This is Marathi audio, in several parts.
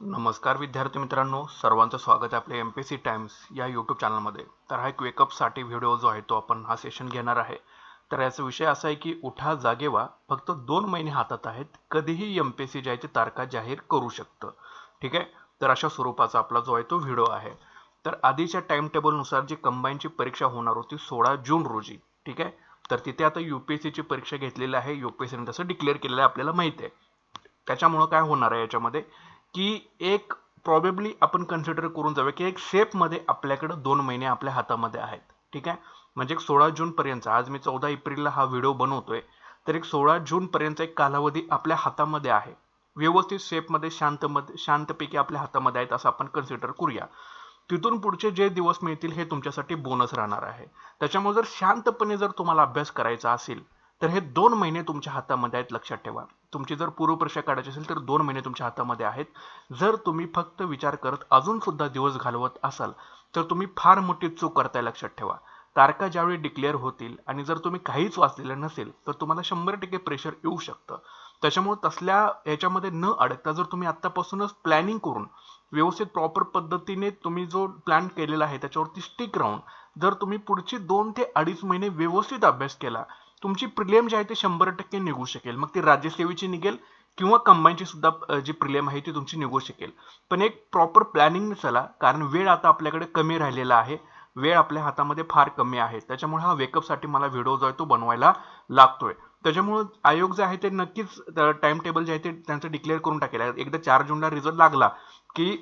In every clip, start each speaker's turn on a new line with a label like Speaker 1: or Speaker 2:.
Speaker 1: नमस्कार विद्यार्थी मित्रांनो सर्वांचं स्वागत आहे आपल्या एम पी सी टाइम्स या यूट्यूब चॅनलमध्ये तर हा एक वेकअपसाठी व्हिडिओ जो आहे तो आपण हा सेशन घेणार आहे. तर याचा विषय असा आहे की उठा जागेवा फक्त दोन महिने हातात आहेत कधीही एम पी सी जी आहे ती तारखा जाहीर करू शकतं. ठीक आहे? तर अशा स्वरूपाचा आपला जो आहे तो व्हिडिओ आहे. तर आधीच्या टाइम टेबलनुसार जी कंबाईनची परीक्षा होणार होती सोळा जून रोजी. ठीक आहे? तर तिथे आता यू पी एस सीची परीक्षा घेतलेली आहे. यू पी एस सीने तसं डिक्लेअर केलेलं आहे आपल्याला माहिती आहे. त्याच्यामुळं काय होणार आहे याच्यामध्ये? की एक प्रॉबेबली आपण कन्सिडर करून जाऊया की एक शेपमध्ये आपल्याकडं दोन महिने आपल्या हातामध्ये आहेत. ठीक आहे? म्हणजे एक सोळा जूनपर्यंत आज मी चौदा एप्रिलला हा व्हिडिओ बनवतोय तर एक सोळा जूनपर्यंत एक कालावधी आपल्या हातामध्ये आहे. व्यवस्थित शेपमध्ये शांतमध्ये शांतपैकी आपल्या हातामध्ये आहेत असं आपण कन्सिडर करूया. तिथून पुढचे जे दिवस मिळतील हे तुमच्यासाठी बोनस राहणार आहे. त्याच्यामुळे जर शांतपणे जर तुम्हाला अभ्यास करायचा असेल तर हे दोन महिने तुमच्या हातामध्ये आहेत लक्षात ठेवा. तुमची जर पूर्वपरीक्षा काढायची असेल तर दोन महिने तुमच्या हातामध्ये आहेत. जर तुम्ही फक्त विचार करत अजून सुद्धा दिवस घालवत असाल तर तुम्ही फार मोठी चूक करताय लक्षात ठेवा. तारखा ज्यावेळी डिक्लेअर होतील आणि जर तुम्ही काहीच वाचलेलं नसेल तर तुम्हाला शंभर टक्के प्रेशर येऊ शकतं. त्याच्यामुळे तसल्या याच्यामध्ये न अडकता जर तुम्ही आत्तापासूनच प्लॅनिंग करून व्यवस्थित प्रॉपर पद्धतीने तुम्ही जो प्लॅन केलेला आहे त्याच्यावरती स्टिक राहून जर तुम्ही पुढची दोन ते अडीच महिने व्यवस्थित अभ्यास केला तुमची प्रिलियम जी आहे ती शंभर टक्के निघू शकेल. मग ती राज्यसेवेची निघेल किंवा कंबाईनची सुद्धा जी प्रिलियम आहे ती तुमची निघू शकेल. पण एक प्रॉपर प्लॅनिंग चला कारण वेळ आता आपल्याकडे कमी राहिलेला आहे. वेळ आपल्या हातामध्ये फार कमी आहे. त्याच्यामुळे हा वेकअपसाठी मला व्हिडिओ जो आहे तो बनवायला लागतोय. त्याच्यामुळे आयोग जे आहे ते नक्कीच टाइम टेबल जे आहे ते त्यांचं डिक्लेअर करून टाकेल. आहे. एकदा चार जूनला रिझल्ट लागला की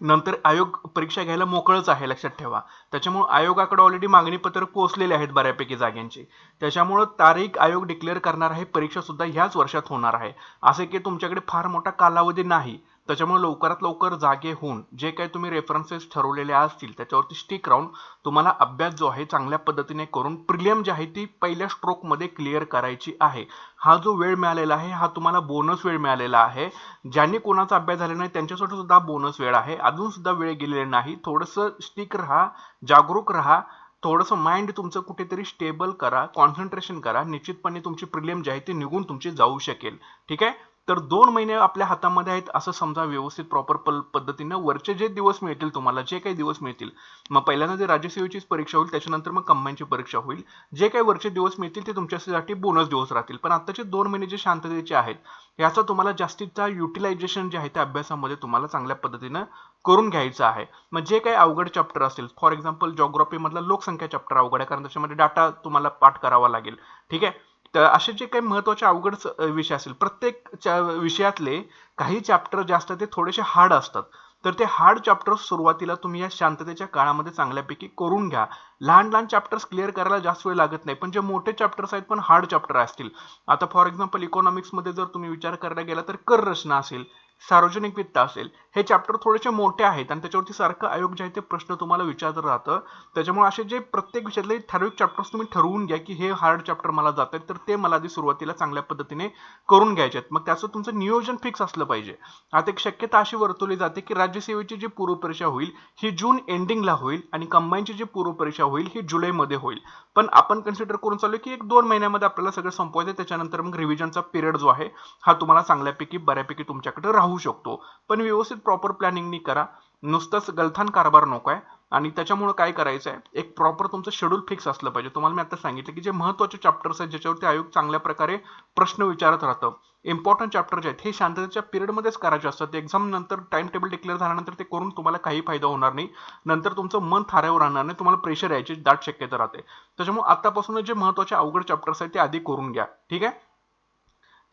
Speaker 1: नंतर आयोग परीक्षा घ्यायला मोकळच आहे लक्षात ठेवा. त्याच्यामुळे आयोगाकडे ऑलरेडी मागणी पत्र पोहोचलेले आहेत बऱ्यापैकी जागांची त्याच्यामुळं तारीख आयोग डिक्लेअर करणार आहे परीक्षा सुद्धा ह्याच वर्षात होणार आहे. असे की तुमच्याकडे फार मोठा कालावधी नाही. त्याच्यामुळे लवकरात लवकर जागे होऊन जे काही तुम्ही रेफरन्सेस ठरवलेले असतील त्याच्यावरती स्टिक राहून तुम्हाला अभ्यास जो आहे चांगल्या पद्धतीने करून प्रिलियम जी आहे ती पहिल्या स्ट्रोकमध्ये क्लिअर करायची आहे. हा जो वेळ मिळालेला आहे हा तुम्हाला बोनस वेळ मिळालेला आहे. ज्यांनी कोणाचा अभ्यास झालेला नाही त्यांच्यासाठी सुद्धा बोनस वेळ आहे. अजून सुद्धा वेळ गेलेले नाही. थोडंसं स्टिक राहा जागरूक राहा. थोडंसं माइंड तुमचं कुठेतरी स्टेबल करा कॉन्सन्ट्रेशन करा. निश्चितपणे तुमची प्रिलियम जी आहे ती निघून तुमची जाऊ शकेल. ठीक आहे? तर दोन महिने आपल्या हातामध्ये आहेत असं समजा व्यवस्थित प्रॉपर पद्धतीनं वरचे जे दिवस मिळतील तुम्हाला जे काही दिवस मिळतील मग पहिल्यांदा जे राज्यसेवेचीच परीक्षा होईल त्याच्यानंतर मग कंबाईनची परीक्षा होईल. जे काही वरचे दिवस मिळतील ते तुमच्यासाठी बोनस दिवस राहतील. पण आताचे दोन महिने जे शांततेचे आहेत याचा तुम्हाला जास्तीचा युटिलायझेशन जे आहे त्या अभ्यासामध्ये तुम्हाला चांगल्या पद्धतीनं करून घ्यायचं आहे. मग जे काही अवघड चॅप्टर असतील फॉर एक्झाम्पल जॉग्राफीमधला लोकसंख्या चॅप्टर अवघड आहे कारण त्याच्यामध्ये डाटा तुम्हाला पाठ करावा लागेल. ठीक आहे? तर असे जे काही महत्त्वाचे अवघड विषय असेल प्रत्येक च्या- विषयातले काही चॅप्टर जे असतात ते थोडेसे हार्ड असतात. तर ते हार्ड चॅप्टर सुरुवातीला तुम्ही या शांततेच्या काळामध्ये चांगल्यापैकी करून घ्या. लहान लहान चॅप्टर्स क्लिअर करायला जास्त वेळ लागत नाही पण जे मोठे चॅप्टर्स आहेत पण हार्ड चॅप्टर असतील. आता फॉर एक्झाम्पल इकॉनॉमिक्समध्ये जर तुम्ही विचार करायला गेला तर कर रचना असेल सार्वजनिक वित्त असेल. हे चॅप्टर थोडेसे मोठे आहेत आणि त्याच्यावरती सारखं आयोग जे आहे ते प्रश्न तुम्हाला विचारत राहतं. त्याच्यामुळे असे जे प्रत्येक विषयातले ठराविक चॅप्टर्स तुम्ही ठरवून घ्या की हे हार्ड चॅप्टर मला जात आहेत तर ते मला आधी सुरुवातीला चांगल्या पद्धतीने करून घ्यायचे आहेत. मग त्याचं तुमचं नियोजन फिक्स असलं पाहिजे. आता एक शक्यता अशी वर्तवली जाते की राज्यसेवेची जी पूर्वपरीक्षा होईल ही जून एंडिंगला होईल आणि कंबाईनची जी पूर्वपरीक्षा होईल ही जुलैमध्ये होईल. पण आपण कन्सिडर करून चालू की एक दोन महिन्यामध्ये आपल्याला सगळं संपवायचं आहे. त्याच्यानंतर मग रिव्हिजनचा पिरियड जो आहे हा तुम्हाला चांगल्यापैकी बऱ्यापैकी तुमच्याकडे राहू शकतो. पण व्यवस्थित प्रॉपर प्लॅनिंगनी करा. नुसतंच गलथान कारभार नको आहे आणि त्याच्यामुळे काय करायचं आहे एक प्रॉपर तुमचं शेड्यूल फिक्स असलं पाहिजे. तुम्हाला मी आता सांगितलं की जे महत्त्वाचे चॅप्टर्स आहेत ज्याच्यावरती आयोग चांगल्या प्रकारे प्रश्न विचारत राहतं. इम्पॉर्टंट चॅप्टर जे आहेत हे शांततेच्या पिरियडमध्येच करायचे असतात. एक्झाम नंतर टाइम टेबल डिक्लेअर झाल्यानंतर ते करून तुम्हाला काही फायदा होणार नाही. नंतर तुमचं मन थाऱ्यावर राहणार नाही. तुम्हाला प्रेशर यायची दाट शक्यता राहते. त्याच्यामुळे आतापासून जे महत्त्वाचे अवघड चॅप्टर्स आहेत ते आधी करून घ्या. ठीक आहे?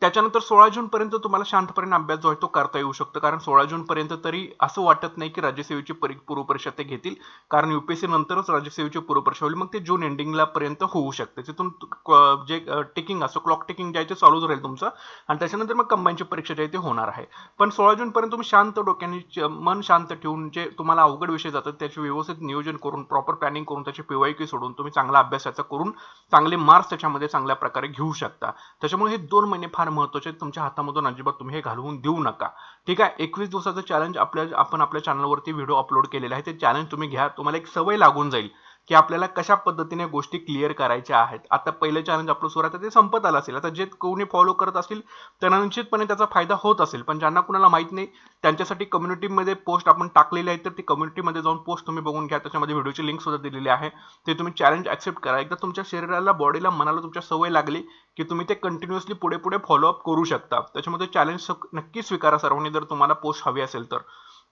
Speaker 1: त्याच्यानंतर सोळा जून पर्यंत तुम्हाला शांतपणे अभ्यास जो आहे तो करता येऊ शकतो. कारण सोळा जून पर्यंत तरी असं वाटत नाही की राज्यसेवेची परी पूर्वपरीक्षा ते घेतील. कारण युपीएससी नंतरच राज्यसेवेची पूर्वपरीक्षा होईल. मग ते जून एंडिंगला पर्यंत होऊ शकते. तिथून क- जे टिकिंग असं क्लॉक टिकिंग जे आहे ते चालूच राहील तुमचं. आणि त्याच्यानंतर मग कंबाईनची परीक्षा जी आहे ते होणार आहे. पण सोळा जून पर्यंत तुम्ही शांत डोक्याने मन शांत ठेवून जे तुम्हाला अवघड विषय जातात त्याचे व्यवस्थित नियोजन करून प्रॉपर प्लॅनिंग करून त्याची पीवायक्यू सोडून तुम्ही चांगला अभ्यास याचा करून चांगले मार्क्स त्याच्यामध्ये चांगल्या प्रकारे घेऊ शकता. त्याच्यामुळे हे दोन महिने फार महत्त्वाचे तुमच्या हातामधून अजिबात तुम्ही हे घालवून देऊ नका. ठीक आहे? एकवीस दिवसाचं चॅलेंज आपल्या आपण आपल्या चॅनलवरती व्हिडिओ अपलोड केलेला आहे. ते चॅलेंज तुम्ही घ्या. तुम्हाला एक सवय लागून जाईल. की आपल्याला कशा पद्धतीने गोष्टी क्लिअर करायच्या आहेत. आता पहिलं चॅलेंज आपलं सुरू आहे ते संपत आलं असेल. आता जे कोणी फॉलो करत असतील त्यांना निश्चितपणे त्याचा फायदा होत असेल. पण ज्यांना कुणाला माहीत नाही त्यांच्यासाठी कम्युनिटीमध्ये पोस्ट आपण टाकलेले आहेत तर ती कम्युनिटीमध्ये जाऊन पोस्ट तुम्ही बघून घ्या. त्याच्यामध्ये व्हिडिओची लिंक सुद्धा दिलेली आहे. ते तुम्ही चॅलेंज ॲक्सेप्ट करा. एकदा तुमच्या शरीराला बॉडीला मनाला तुमच्या सवय लागली की तुम्ही ते कंटिन्युअसली पुढे पुढे फॉलोअप करू शकता. त्याच्यामध्ये चॅलेंज नक्की स्वीकारा सर्वांनी. जर तुम्हाला पोस्ट हवी असेल तर.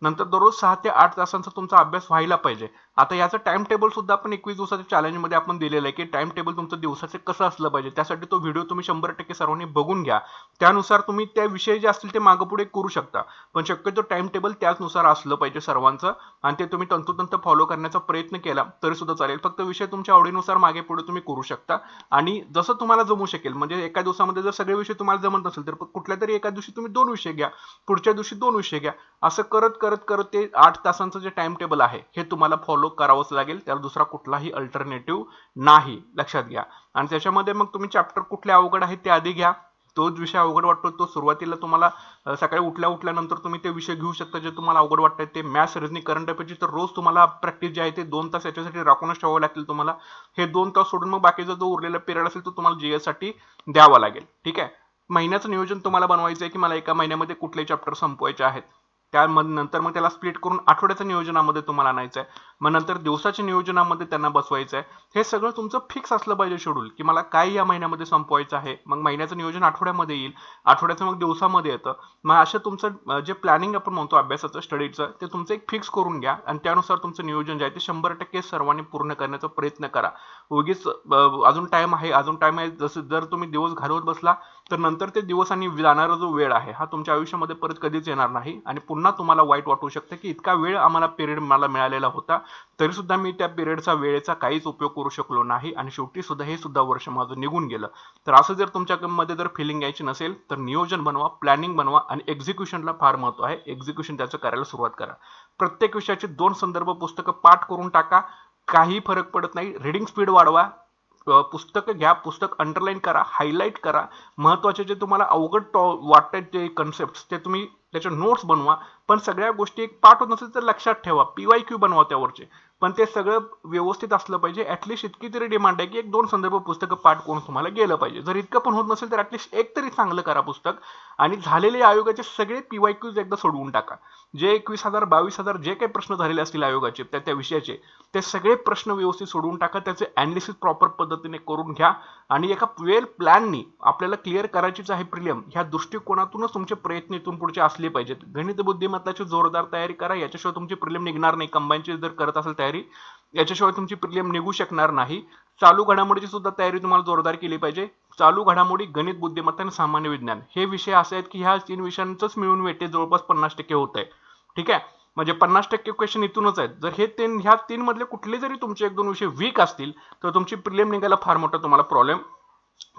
Speaker 1: नंतर दररोज सहा ते आठ तासांचा तुमचा अभ्यास व्हायला पाहिजे. आता याचं टाइम टेबल सुद्धा आपण एकवीस दिवसाच्या चॅलेंजमध्ये आपण दिलेलं आहे की टाइम टेबल तुमचं दिवसाचं कसं असलं पाहिजे. त्यासाठी तो व्हिडिओ तुम्ही शंभर टक्के सर्वांनी बघून घ्या. त्यानुसार तुम्ही त्या विषय जे असतील ते मागपुढे करू शकता. पण शक्यतो टाइम टेबल त्याचनुसार असलं पाहिजे सर्वांचं आणि ते तुम्ही तंतोतंत फॉलो करण्याचा प्रयत्न केला तरी सुद्धा चालेल. फक्त विषय तुमच्या आवडीनुसार मागे पुढे तुम्ही करू शकता. आणि जसं तुम्हाला जमू शकेल म्हणजे एका दिवसामध्ये जर सगळे विषय तुम्हाला जमत नसेल तर कुठल्या तरी एका दिवशी तुम्ही दोन विषय घ्या पुढच्या दिवशी दोन विषय घ्या. असं करत करत करत ते आठ तासांचं जे टाइम टेबल आहे हे तुम्हाला फॉलो करावंच लागेल. त्याला दुसरा कुठलाही अल्टरनेटिव्ह नाही. लक्षात घ्या. आणि त्याच्यामध्ये मग तुम्ही चॅप्टर कुठले अवघड आहेत ते आधी घ्या. तोच विषय अवघड वाटतो तो सुरुवातीला तुम्हाला सकाळी उठल्या उठल्यानंतर तुम्ही ते विषय घेऊ शकता जे तुम्हाला अवघड वाटतात ते. मॅथ्स रिजनिंग करंट अफेअरची तर रोज तुम्हाला प्रॅक्टिस जे आहे ते दोन तास याच्यासाठी राखूनच ठेवावं लागतील तुम्हाला. हे दोन तास सोडून मग बाकीचा जो उरलेला पिरियड असेल तो तुम्हाला जीएससाठी द्यावा लागेल. ठीक आहे? महिन्याचं नियोजन तुम्हाला बनवायचं आहे की मला एका महिन्यामध्ये कुठले चॅप्टर संपवायचे आहेत? त्यामध्ये नंतर मग त्याला स्प्लिट करून आठवड्याच्या नियोजनामध्ये तुम्हाला आणायचं आहे मग नंतर दिवसाच्या नियोजनामध्ये त्यांना बसवायचं आहे हे सगळं तुमचं फिक्स असलं पाहिजे शेड्यूल की मला काय या महिन्यामध्ये संपवायचं आहे. मग महिन्याचं नियोजन आठवड्यामध्ये येईल. आठवड्याचं मग दिवसामध्ये येतं. मग असं तुमचं जे प्लॅनिंग आपण म्हणतो अभ्यासाचं स्टडीचं ते तुमचं एक फिक्स करून घ्या. आणि त्यानुसार तुमचं नियोजन जे आहे ते शंभर टक्के सर्वांनी पूर्ण करण्याचा प्रयत्न करा. उगीच अजून टाइम आहे. अजून टाइम आहे. जसं जर तुम्ही दिवस घालवत बसला तर नंतर ते दिवस आणि जाणारा जो वेळ आहे हा तुमच्या आयुष्यामध्ये परत कधीच येणार नाही. आणि पुन्हा तुम्हाला वाईट वाटू शकतं की इतका वेळ आम्हाला पिरियड मला मिळालेला होता तरी सुद्धा मी त्या पिरियडचा वेळेचा काहीच उपयोग करू शकलो नाही आणि शेवटी सुद्धा हे सुद्धा वर्ष माझं निघून गेलं. तर असं जर तुमच्यामध्ये जर फिलिंग यायची नसेल तर नियोजन बनवा प्लॅनिंग बनवा आणि एक्झिक्युशनला फार महत्त्व आहे. एक्झिक्युशन त्याचं करायला सुरुवात करा. प्रत्येक विषयाचे दोन संदर्भ पुस्तकं पाठ करून टाका. काही फरक पडत नाही. रिडिंग स्पीड वाढवा. पुस्तकं घ्या पुस्तक अंडरलाईन करा हायलाईट करा. महत्त्वाचे जे तुम्हाला अवघड टॉ- वाटतात जे कन्सेप्ट ते तुम्ही त्याच्या नोट्स बनवा. पण सगळ्या गोष्टी एक पाठ होत नसेल तर लक्षात ठेवा. पी वाय क्यू बनवा त्यावरचे. पण ते सगळं व्यवस्थित असलं पाहिजे. ॲटलिस्ट इतकी तरी डिमांड आहे की एक दोन संदर्भ पुस्तकं पाठ करून तुम्हाला गेलं पाहिजे. जर इतकं पण होत नसेल तर ॲटलिस्ट एक तरी चांगलं करा पुस्तक आणि झालेले आयोगाचे सगळे पी वाय क्यूज एकदा सोडवून टाका. जे एकवीस हजार बावीस हजार जे काही प्रश्न झालेले असतील आयोगाचे त्या त्या विषयाचे ते सगळे प्रश्न व्यवस्थित सोडवून टाका. त्याचे अनालिसिस प्रॉपर पद्धतीने करून घ्या आणि एका वेल प्लॅननी आपल्याला क्लिअर करायचीच आहे प्रिलियम. ह्या दृष्टिकोनातूनच तुमचे प्रयत्न इथून पुढचे असले पाहिजेत. गणित बुद्धिमत्ताची जोरदार तयारी करा. याच्याशिवाय तुमची प्रिलियम निघणार नाही. कंबाईनची जर करत असेल तयारी याच्याशिवाय तुमची प्रिलियम निघू शकणार नाही. चालू घडामोडीची सुद्धा तयारी तुम्हाला जोरदार केली पाहिजे. चालू घडामोडी गणित बुद्धिमत्ता आणि सामान्य विज्ञान. हे विषय असे आहेत की ह्या तीन विषयांचंच मिळून वेटे जवळपास पन्नास टक्के होत आहे. ठीक आहे? म्हणजे पन्नास टक्के क्वेश्चन इथूनच आहेत. जर हे तीन ह्या तीन मधले कुठले जरी तुमचे एक दोन विषय वीक असतील तर तुमची प्रिलियम निघायला फार मोठा तुम्हाला प्रॉब्लेम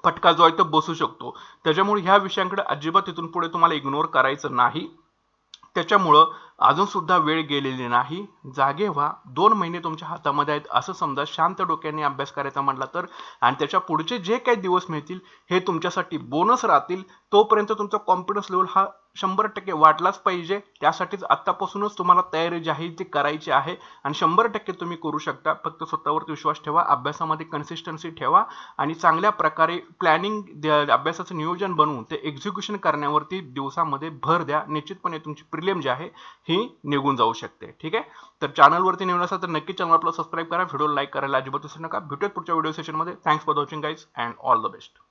Speaker 1: फटका जो आहे तो बसू शकतो. त्याच्यामुळे ह्या विषयांकडे अजिबात इथून पुढे तुम्हाला इग्नोर करायचं नाही. त्याच्यामुळं अजून सुद्धा वेळ गेलेली नाही. जागे व्हा. दोन महिने तुमच्या हातामध्ये आहेत. असं समजा शांत डोक्याने अभ्यास करायचा म्हटला तर आणि त्याच्या पुढचे जे काही दिवस मिळतील हे तुमच्यासाठी बोनस राहतील. तोपर्यंत तुमचा कॉन्फिडन्स लेवल हा शंभर टक्के वाढलाच पाहिजे. त्यासाठीच आत्तापासूनच तुम्हाला तयारी जी आहे ती करायची आहे आणि शंभर टक्के तुम्ही करू शकता. फक्त स्वतःवरती विश्वास ठेवा अभ्यासामध्ये कन्सिस्टन्सी ठेवा आणि चांगल्या प्रकारे प्लॅनिंग अभ्यासाचं नियोजन बनवून ते एक्झिक्युशन करण्यावरती दिवसामध्ये भर द्या. निश्चितपणे तुमची प्रिलियम जी आहे ही निघून जाऊ शकते. ठीक आहे? तर चॅनलवरती निवड असाल तर नक्की चॅनल आपलं सबस्क्राईब करा. व्हिडिओ लाईक करायला अजिबात विसरू नका. भेटूयात पुढच्या व्हिडिओ सेशनमध्ये thanks for watching guys and all the best